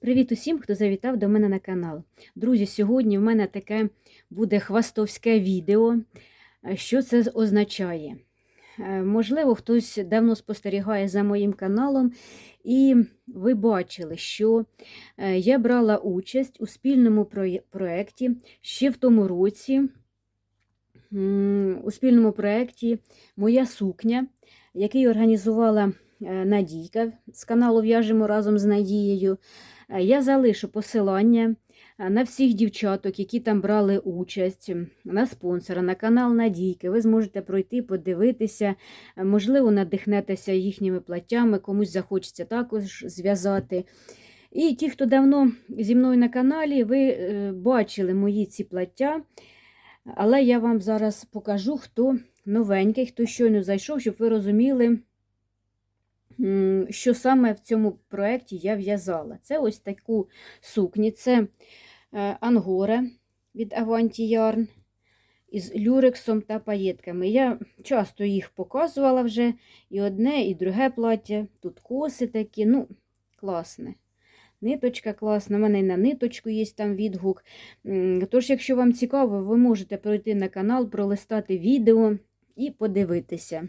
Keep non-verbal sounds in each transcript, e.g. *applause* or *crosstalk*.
Привіт усім, хто завітав до мене на канал. Друзі, сьогодні в мене таке буде хвастовське відео. Е, Що це означає? Е, Можливо, хтось давно спостерігає за моїм каналом, і ви бачили, що е, я брала участь у спільному проєкті ще в тому році. У спільному проєкті Моя сукня, який організувала Надійка з каналу В'яжемо разом з Надією. Е, Я залишу посилання е, на всіх дівчаток, які там брали участь, на спонсора, на канал Надійки. Ви зможете пройти, подивитися, е, можливо, надихнетеся їхніми платтями, комусь захочеться також зв'язати. І ті, хто давно зі мною на каналі, ви бачили мої ці плаття, але я вам зараз покажу, хто новенький, хто щойно зайшов, щоб ви розуміли, що саме в цьому проєкті я в'язала. Це ось таку сукні, це е, ангора від Avanti Yarn із люрексом та паєтками. Я часто їх показувала вже і одне, і друге плаття. Тут коси такі, ну, класне. Ниточка класна, у мене і на ниточку є там відгук. Тож, якщо вам цікаво, ви можете пройти на канал, пролистати відео і подивитися.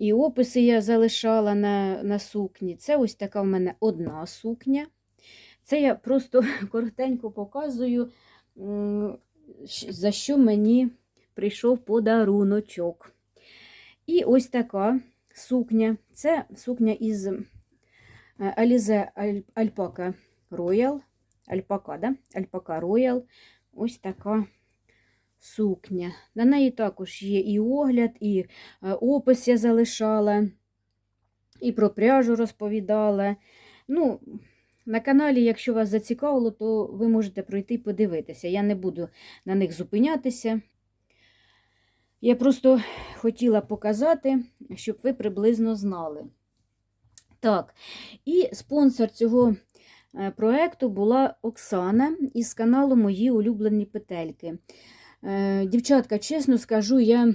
І описи я залишала на, на сукні. Це ось така в мене одна сукня. Це я просто *laughs* коротенько показую, за що мені прийшов подаруночок. І ось така сукня. Це сукня із е, Alize Альпака Роял. Альпака, да? Альпака Роял. Ось така сукня. На неї також є і огляд, і е, опис я залишала, і про пряжу розповідала. Ну, на каналі, якщо вас зацікавило, то ви можете пройти і подивитися. Я не буду на них зупинятися. Я просто хотіла показати, щоб ви приблизно знали. Так, і спонсор цього е, проекту була Оксана із каналу Мої улюблені петельки. Е, Дівчатка, чесно скажу, я е,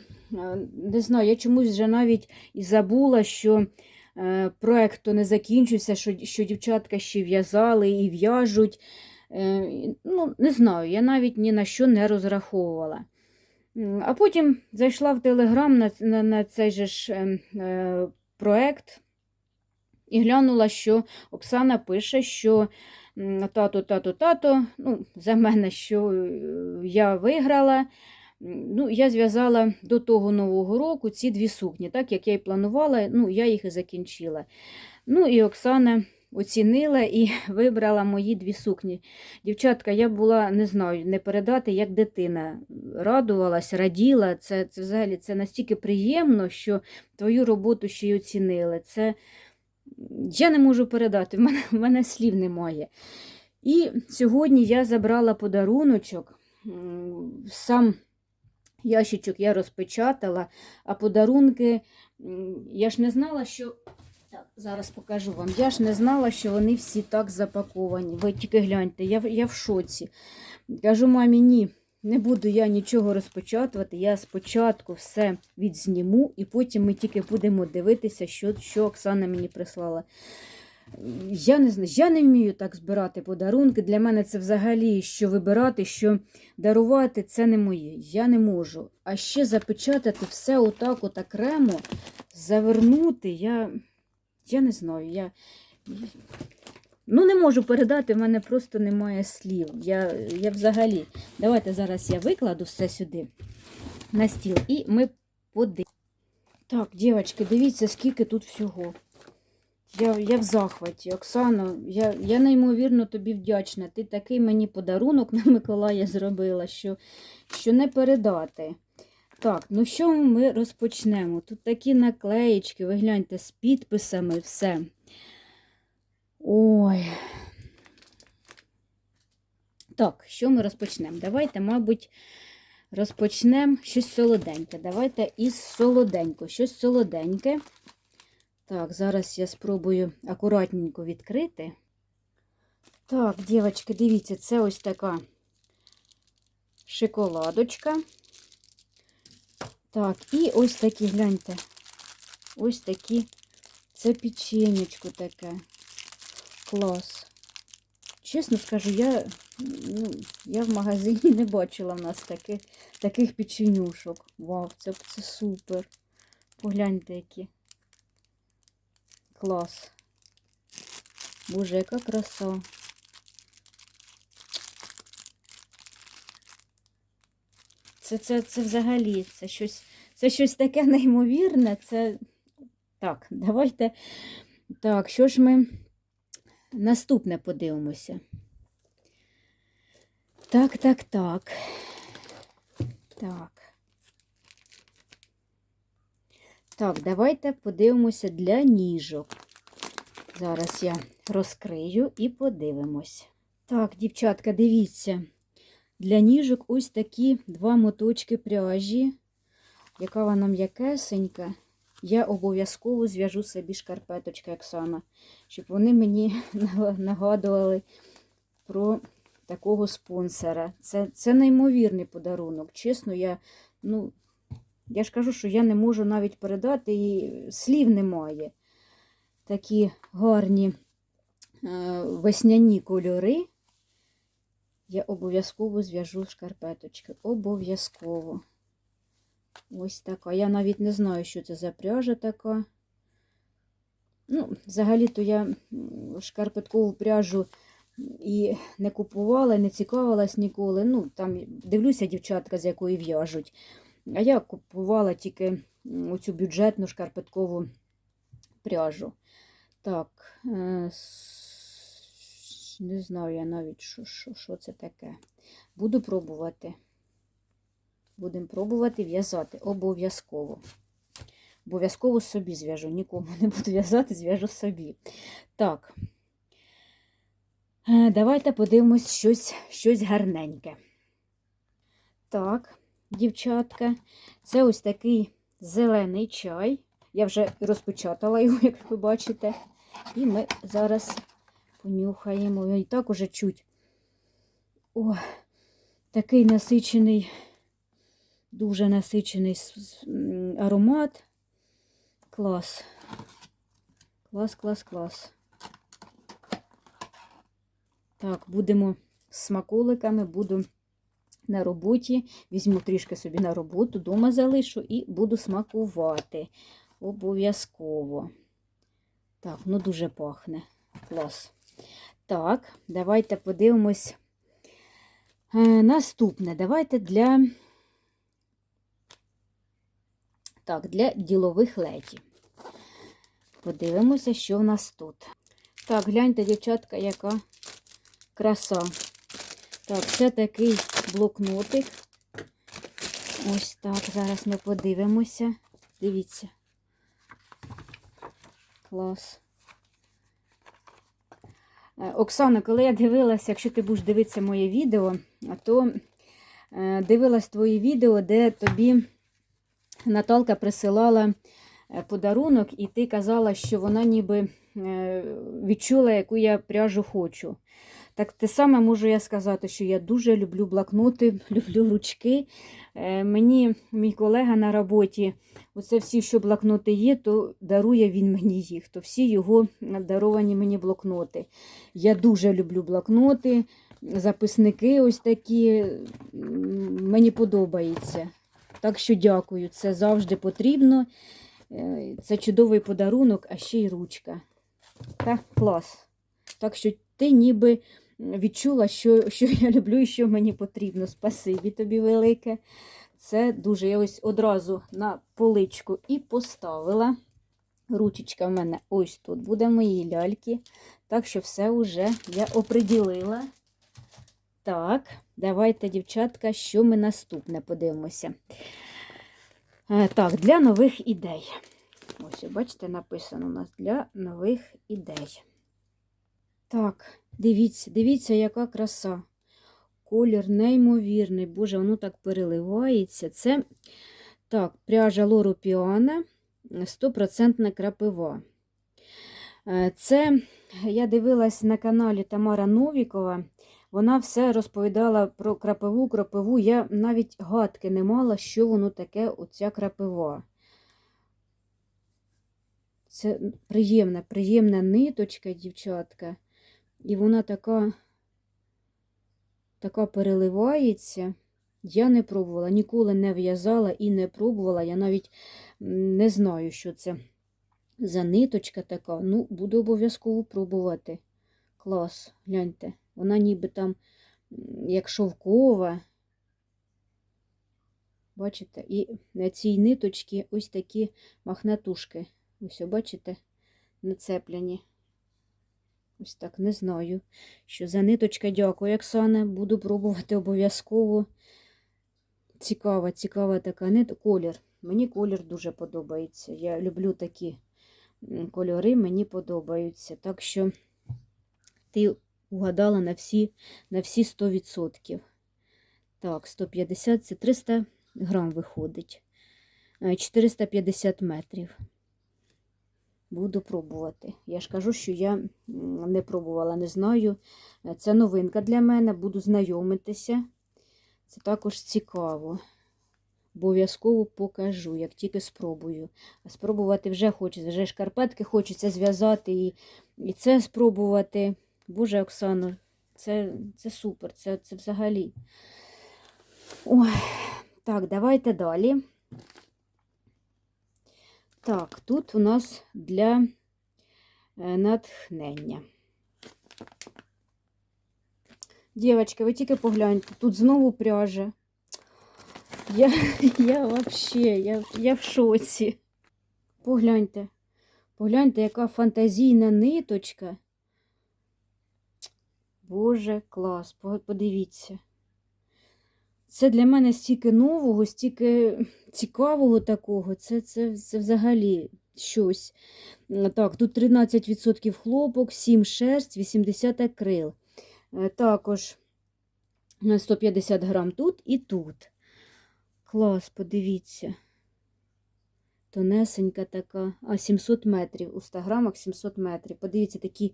не знаю, я чомусь вже навіть і забула, що е, проект то не закінчився, що, що дівчатка ще в'язали і в'яжуть. Ну, не знаю, я навіть ні на що не розраховувала. А потім зайшла в Телеграм на, на, на цей же ж е, е, проект і глянула, що Оксана пише, що тато, тато, тато, ну, за мене, що е, я виграла. Ну, я зв'язала до того Нового року ці дві сукні, так як я і планувала, ну, я їх і закінчила. Ну, і Оксана оцінила і *laughs* вибрала мої дві сукні. Дівчатка, я була, не знаю, не передати, як дитина. Радувалась, раділа. Це, це взагалі це настільки приємно, що твою роботу ще й оцінили. Це я не можу передати, в мене, в мене слів немає. І сьогодні я забрала подаруночок. Сам ящичок я розпечатала, а подарунки я ж не знала, що. Так, зараз покажу вам. Я ж не знала, що вони всі так запаковані. Ви тільки гляньте, я, я в шоці. Кажу, мамі, ні, не буду я нічого розпечатувати. Я спочатку все відзніму, і потім ми тільки будемо дивитися, що, що Оксана мені прислала. Я не знаю, я не вмію так збирати подарунки. Для мене це взагалі що вибирати, що дарувати це не моє. Я не можу. А ще запечатати все отак, от окремо, завернути. Я, я не знаю. Я, ну, не можу передати, в мене просто немає слів. Я, я взагалі. Давайте зараз я викладу все сюди на стіл і ми подивимося. Так, дівчатки, дивіться, скільки тут всього. Я, я в захваті, Оксано, я, я неймовірно тобі вдячна. Ти такий мені подарунок на Миколая зробила, що, що не передати. Так, ну що ми розпочнемо? Тут такі наклеєчки, ви гляньте, з підписами, все. Ой. Так, що ми розпочнемо? Давайте, мабуть, розпочнемо щось солоденьке. Давайте із солоденько, щось солоденьке. Так, зараз я спробую акуратненько відкрити. Так, дівчатки, дивіться, це ось така шоколадочка. Так, і ось такі, гляньте, ось такі, це печенечко таке. Клас. Чесно скажу, я, ну, я в магазині не бачила в нас таких, таких печенюшок. Вау, це, це супер. Погляньте які. Клас. Боже, яка краса. Це, це, це взагалі, це щось, це щось таке неймовірне. Це. Так, давайте. Так, що ж ми наступне подивимося. Так, так, так. Так. Так, давайте подивимося для ніжок. Зараз я розкрию і подивимось. Так, дівчатка, дивіться. Для ніжок ось такі два моточки пряжі. Яка вона м'якесенька. Я обов'язково зв'яжу собі шкарпеточки Оксана, щоб вони мені *laughs* нагадували про такого спонсора. Це, це неймовірний подарунок. Чесно, я, ну, я ж кажу, що я не можу навіть передати, і слів немає. Такі гарні е, весняні кольори. Я обов'язково зв'яжу шкарпеточки. Обов'язково. Ось така. Я навіть не знаю, що це за пряжа така. Ну, взагалі-то я шкарпеткову пряжу і не купувала, не цікавилась ніколи. Ну, там дивлюся, дівчатка, з якої в'яжуть. А я купувала тільки оцю бюджетну шкарпеткову пряжу. Так, е, не знаю я навіть, що, що, що це таке. Буду пробувати. Будемо пробувати в'язати обов'язково. Обов'язково собі зв'яжу. Нікому не буду в'язати, зв'яжу собі. Так. Е, Давайте подивимось щось, щось гарненьке. Так, дівчатка, це ось такий зелений чай. Я вже розпечатала його, *laughs* як ви бачите. І ми зараз понюхаємо. І так уже чуть. О, такий насичений, дуже насичений аромат. Клас. Клас, клас, клас. Так, будемо з смаколиками, буду на роботі. Візьму трішки собі на роботу, дома залишу і буду смакувати. Обов'язково. Так, ну дуже пахне. Клас. Так, давайте подивимось. Е, наступне. Давайте для. Так, для ділових леті. Подивимося, що в нас тут. Так, гляньте, дівчатка, яка краса. Так, це такий блокнотик. Ось так. Зараз ми подивимося. Дивіться. Клас. Е, Оксана, коли я дивилася, якщо ти будеш дивитися моє відео, то е, дивилась твої відео, де тобі Наталка присилала е, подарунок, і ти казала, що вона ніби е, відчула, яку я пряжу хочу. Так те саме можу я сказати, що я дуже люблю блокноти, *laughs* люблю ручки. Е, Мені мій колега на роботі, оце всі, що блокноти є, то дарує він мені їх. То всі його даровані мені блокноти. Я дуже люблю блокноти, записники ось такі. Мені подобається. Так що дякую, це завжди потрібно. Е, Це чудовий подарунок, а ще й ручка. Та клас. Так що ти ніби відчула, що, що я люблю і що мені потрібно. Спасибі тобі велике. Це дуже я ось одразу на поличку і поставила. Ручечка в мене ось тут буде в моїй ляльки. Так що все вже я оприділила. Так, давайте, дівчатка, що ми наступне подивимося. Е, Так, для нових ідей. Ось, бачите, написано у нас для нових ідей. Так, дивіться, дивіться, яка краса. Колір неймовірний. Боже, воно так переливається. Це так, пряжа Лору Піана 100% крапива. Е, Це я дивилась на каналі Тамара Новікова. Вона все розповідала про крапиву, крапиву. Я навіть гадки не мала, що воно таке, оця крапива. Це приємна, приємна ниточка, дівчатка. І вона така, така переливається. Я не пробувала, ніколи не в'язала і не пробувала. Я навіть не знаю, що це за ниточка така. Ну, буду обов'язково пробувати. Клас, гляньте. Вона ніби там, як шовкова. Бачите? І на цій ниточці ось такі махнатушки. Ось, бачите, нацеплені. Ось так, не знаю, що за ниточка. Дякую, Оксана. Буду пробувати обов'язково. Цікава, цікава така нит. Колір. Мені колір дуже подобається. Я люблю такі кольори, мені подобаються. Так що ти угадала на всі, на всі 100%. Так, 150 це 300 грам виходить. Е, 450 метрів. Буду пробувати. Я ж кажу, що я не пробувала, не знаю. Е, Це новинка для мене, буду знайомитися. Це також цікаво. Обов'язково покажу, як тільки спробую. А спробувати вже хочеться. Вже шкарпетки хочеться зв'язати і, і це спробувати. Боже, Оксано, це, це супер, це, це взагалі. Ой, так, давайте далі. Так, тут у нас для е, натхнення. Дівчатки, ви тільки погляньте, тут знову пряжа. Я, *laughs* я вообще, я, я в шоці. Погляньте, погляньте, яка фантазійна ниточка. Боже, клас, подивіться. Це для мене стільки нового, стільки цікавого такого. Це, це, це взагалі щось. Так, тут 13% хлопок, 7 шерсть, 80 акрил. Е, Також е, 150 грам тут і тут. Клас, подивіться. Тонесенька така, а 700 метрів. У 100 грамах 700 метрів. Подивіться, такі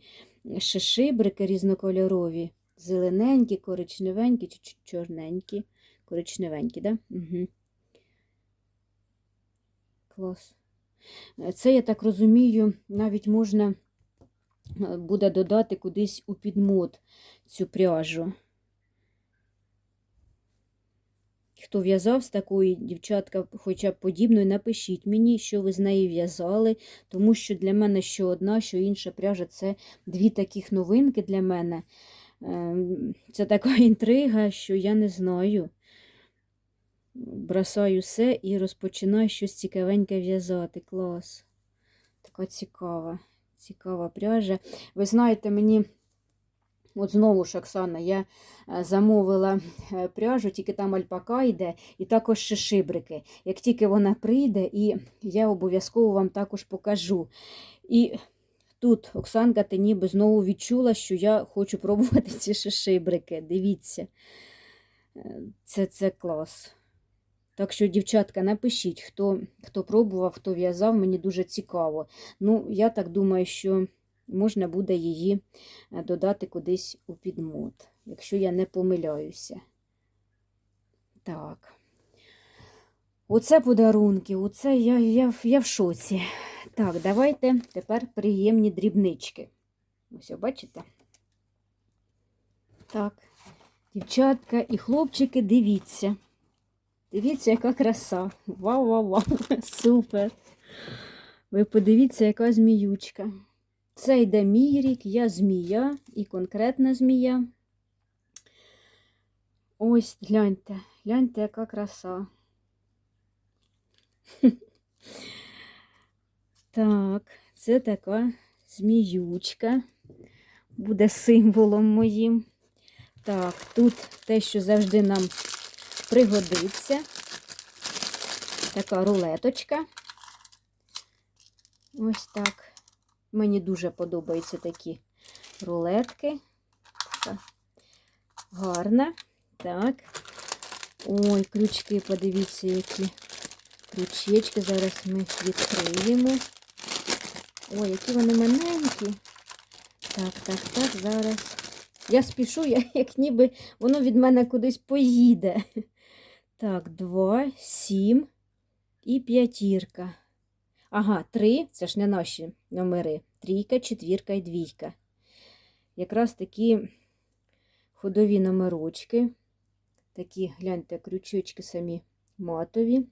ще шибрики різнокольорові. Зелененькі, коричневенькі чи чорненькі. Коричневенькі, да? Угу. Клас. Е, Це, я так розумію, навіть можна е, буде додати кудись у підмот цю пряжу. Хто в'язав з такої дівчатка, хоча б подібної, напишіть мені, що ви з нею в'язали, тому що для мене що одна, що інша пряжа це дві таких новинки для мене. Ем, Це така *laughs* інтрига, що я не знаю. Бросаю все і розпочинаю щось цікавеньке в'язати. Клас. Така цікава, цікава пряжа. Ви знаєте, мені. От знову ж, Оксана, я е, замовила е, пряжу, тільки там альпака йде, і також ще шибрики. Як тільки вона прийде, і я обов'язково вам також покажу. І тут, Оксанка, ти ніби знову відчула, що я хочу пробувати ці шибрики. Дивіться, Е, це, це клас. Так що, дівчатка, напишіть, хто, хто пробував, хто в'язав, мені дуже цікаво. Ну, я так думаю, що можна буде її е, додати кудись у підмот, якщо я не помиляюся. Так. Оце подарунки, оце я, я, я в шоці. Так, давайте тепер приємні дрібнички. Ось, бачите? Так, дівчатка і хлопчики, дивіться. Дивіться, яка краса. Вау-вау-вау! *laughs* Супер! Ви подивіться, яка зміючка. Це йде мій рік, я змія і конкретна змія. Ось гляньте, гляньте, яка краса. *laughs* Так, це така зміючка. Буде символом моїм. Так, тут те, що завжди нам пригодиться. Така рулеточка. Ось так. Мені дуже подобаються такі рулетки. Така гарна. Так. Ой, крючки, подивіться, які крючечки. Зараз ми відкриємо. Ой, які вони маленькі. Так, так, так, зараз. Я спішу, я, *laughs* як ніби воно від мене кудись поїде. Так, два, сім і п'ятірка. Ага, три, це ж не наші номери. Трійка, четвірка і двійка. якраз такі ходові номерочки. Такі, гляньте, крючочки самі матові.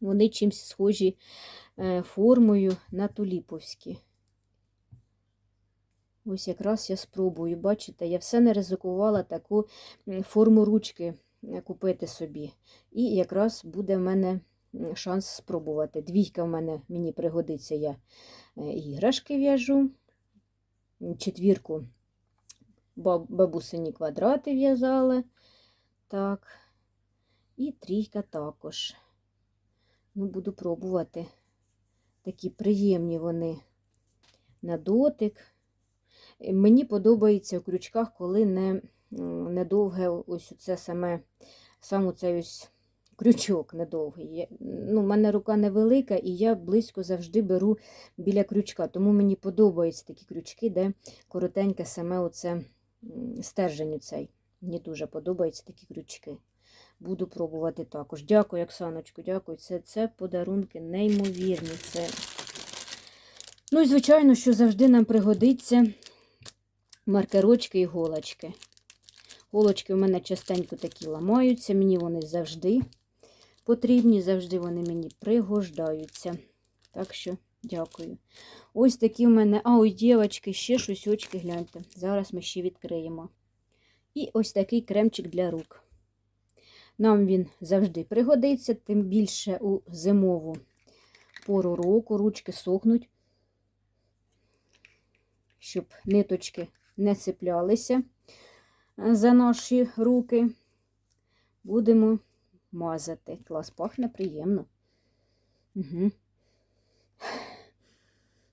Вони чимось схожі е, формою на туліповські. Ось якраз я спробую. Бачите, я все не ризикувала таку форму ручки е, купити собі. І якраз буде в мене шанс спробувати. Двійка в мене мені пригодиться, я е, іграшки в'яжу, четвірку бабусині квадрати в'язала. Так. І трійка також. Ну, буду пробувати. Такі приємні вони на дотик. Е, Мені подобається у крючках, коли не, м, не довге ось це саме, сам цей ось крючок недовгий. Ну, в мене рука невелика, і я близько завжди беру біля крючка. Тому мені подобаються такі крючки, де коротеньке саме оце стержень цей. Мені дуже подобаються такі крючки. Буду пробувати також. Дякую, Оксаночку, дякую. Це, це подарунки неймовірні. Це... Ну і, звичайно, що завжди нам пригодиться маркерочки і голочки. Голочки у мене частенько такі ламаються, мені вони завжди потрібні, завжди вони мені пригождаються. Так що, дякую. Ось такі в мене, а ой, дівчатки, ще щось очки, гляньте. Зараз ми ще відкриємо. І ось такий кремчик для рук. Нам він завжди пригодиться, тим більше у зимову пору року ручки сохнуть, щоб ниточки не цеплялися за наші руки. Будемо мазати. Клас пахне приємно. Угу.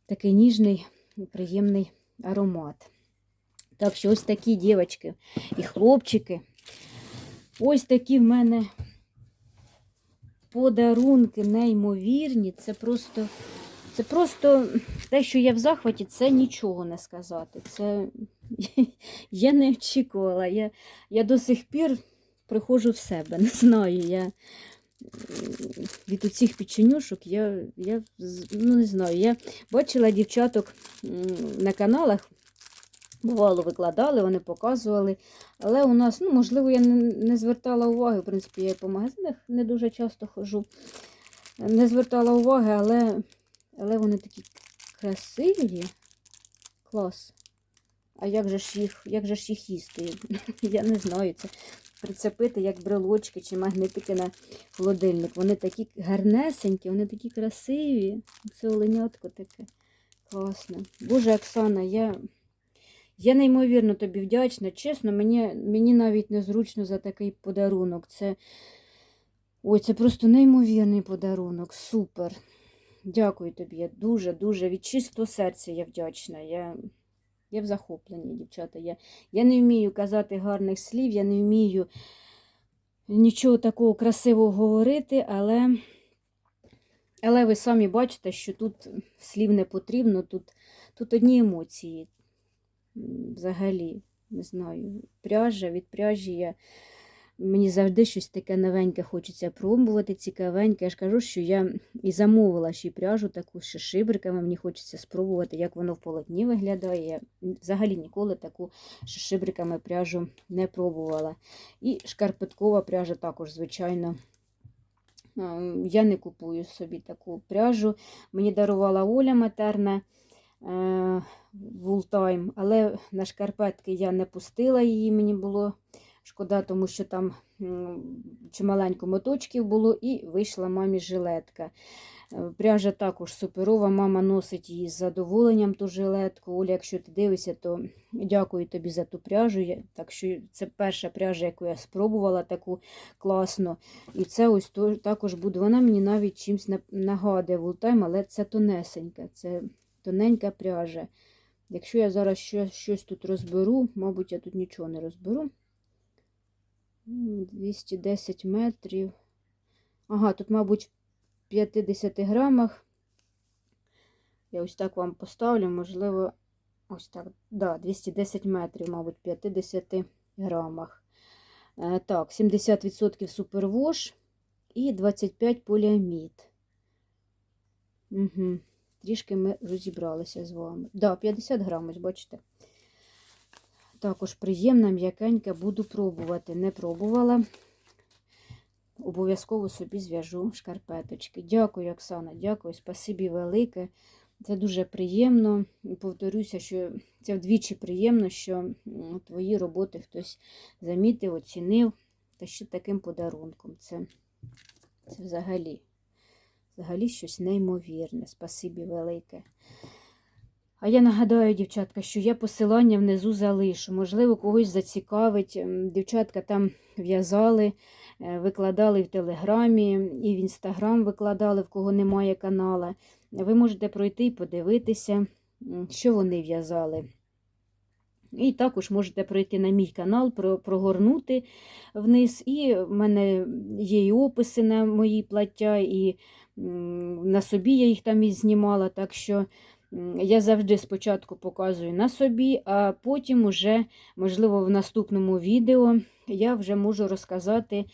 Такий ніжний, приємний аромат. Так що ось такі дівчатки і хлопчики. Ось такі в мене подарунки неймовірні. Це просто, це просто те, що я в захваті, це нічого не сказати. Це *laughs* я не очікувала. Я, я до сих пір приходжу в себе. *laughs* Не знаю. Я від оцих печенюшок я, я ну, не знаю. Я бачила дівчаток на каналах. Бувало, викладали, вони показували. Але у нас, ну, можливо, я не, звертала уваги. В принципі, я по магазинах не дуже часто ходжу. Не звертала уваги, але, але вони такі красиві. Клас. А як же ж їх, як же ж їх їсти? *laughs* Я не знаю. Це прицепити як брелочки чи магнитики на холодильник. Вони такі гарнесенькі, вони такі красиві. Це оленятко таке. Класно. Боже, Оксана, я. Я неймовірно тобі вдячна. Чесно, мені, мені навіть незручно за такий подарунок. Це, ой, це просто неймовірний подарунок. Супер. Дякую тобі. Я дуже-дуже від чистого серця я вдячна. Я, я в захопленні, дівчата. Я, я не вмію казати гарних слів, я не вмію нічого такого красивого говорити, але, але ви самі бачите, що тут слів не потрібно, тут, тут одні емоції. Взагалі, не знаю, пряжа від пряжі я. Мені завжди щось таке новеньке хочеться пробувати, цікавеньке. Я ж кажу, що я і замовила ще пряжу таку з шибриками. Мені хочеться спробувати, як воно в полотні виглядає. Я взагалі ніколи таку шибриками пряжу не пробувала. І шкарпеткова пряжа також, звичайно. Я не купую собі таку пряжу. Мені дарувала Оля матерна е, Вултайм, але на шкарпетки я не пустила її, мені було шкода, тому що там чималенько моточків було, і вийшла мамі жилетка. Е, Пряжа також суперова, мама носить її з задоволенням, ту жилетку. Оля, якщо ти дивишся, то дякую тобі за ту пряжу. Так що це перша пряжа, яку я спробувала таку класну. І це ось то, також буде. Вона мені навіть чимось на- нагадує Вултайм, але це тонесенька, це тоненька пряжа. Якщо я зараз щось, щось тут розберу, мабуть, я тут нічого не розберу. М, 210 метрів. Ага, тут, мабуть, в 50 грамах. Я ось так вам поставлю, можливо, ось так. Да, 210 метрів, мабуть, в 50 грамах. Е, так, 70% супервош і 25 поліамід. Угу. Трішки ми розібралися з вами. Да, 50 грам, ось бачите. Також приємна, м'якенька, буду пробувати. Не пробувала. Обов'язково собі зв'яжу шкарпеточки. Дякую, Оксана, дякую, спасибі велике. Це дуже приємно. Повторюся, що це вдвічі приємно, що твої роботи хтось замітив, оцінив. Та ще таким подарунком. Це, це взагалі, взагалі щось неймовірне. Спасибі велике. А я нагадаю, дівчатка, що я посилання внизу залишу. Можливо, когось зацікавить. Дівчатка там в'язали, е, викладали в Телеграмі і в Інстаграм викладали, в кого немає канала. Ви можете пройти і подивитися, що вони в'язали. І також можете пройти на мій канал, прогорнути вниз. І в мене є і описи на мої плаття, і на собі я їх там і знімала. Так що я завжди спочатку показую на собі, а потім уже, можливо, в наступному відео я вже можу розказати,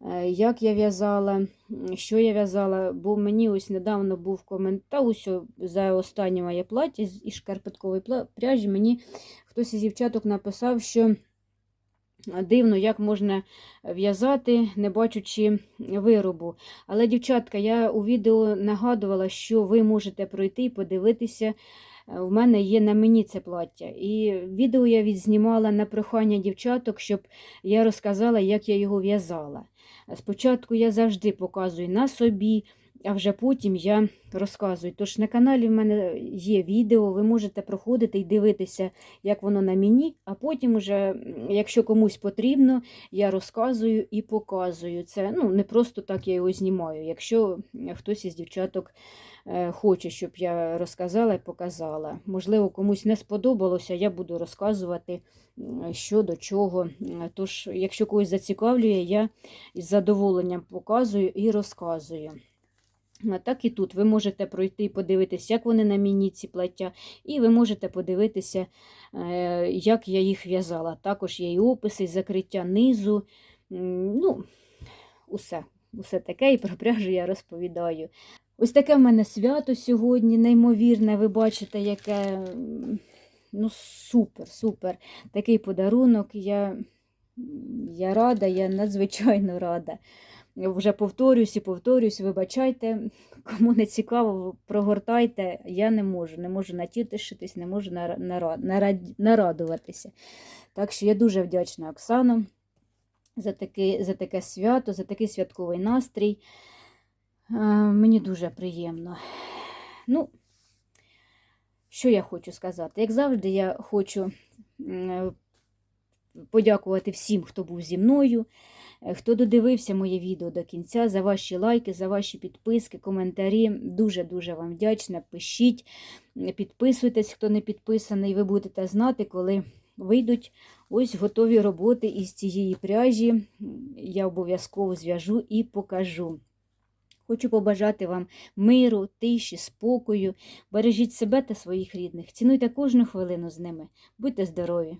е, як я в'язала, що я в'язала, бо мені ось недавно був коментар, ось за останнє моє плаття і шкарпеткової пряжі, мені хтось із дівчаток написав, що дивно, як можна в'язати, не бачучи виробу. Але, дівчатка, я у відео нагадувала, що ви можете пройти і подивитися. У мене є на мені це плаття. І відео я відзнімала на прохання дівчаток, щоб я розказала, як я його в'язала. Спочатку я завжди показую на собі, а вже потім я розказую. Тож на каналі в мене є відео, ви можете проходити і дивитися, як воно на мені, а потім, уже, якщо комусь потрібно, я розказую і показую. Це ну, не просто так я його знімаю. Якщо хтось із дівчаток е, хоче, щоб я розказала і показала. Можливо, комусь не сподобалося, я буду розказувати, що до чого. Тож, якщо когось зацікавлює, я із задоволенням показую і розказую. Так і тут ви можете пройти і подивитися, як вони на мені ці плаття, і ви можете подивитися, е, як я їх в'язала. Також є і описи, і закриття низу. Ну, усе, усе таке, і про пряжу я розповідаю. Ось таке в мене свято сьогодні, неймовірне. Ви бачите, яке ну, супер, супер. Такий подарунок. Я, я рада, я надзвичайно рада. Вже повторюсь і повторюсь, вибачайте, кому не цікаво, прогортайте. Я не можу, не можу натішитись, не можу нара- нара- нарадуватися. Так що я дуже вдячна Оксану за таке, за таке свято, за такий святковий настрій. Е, Мені дуже приємно. Ну, що я хочу сказати? Як завжди, я хочу подякувати всім, хто був зі мною, е, хто додивився моє відео до кінця, за ваші лайки, за ваші підписки, коментарі. Дуже-дуже вам вдячна. Пишіть, підписуйтесь, хто не підписаний, ви будете знати, коли вийдуть ось готові роботи із цієї пряжі. Я обов'язково зв'яжу і покажу. Хочу побажати вам миру, тиші, спокою. Бережіть себе та своїх рідних. Цінуйте кожну хвилину з ними. Будьте здорові!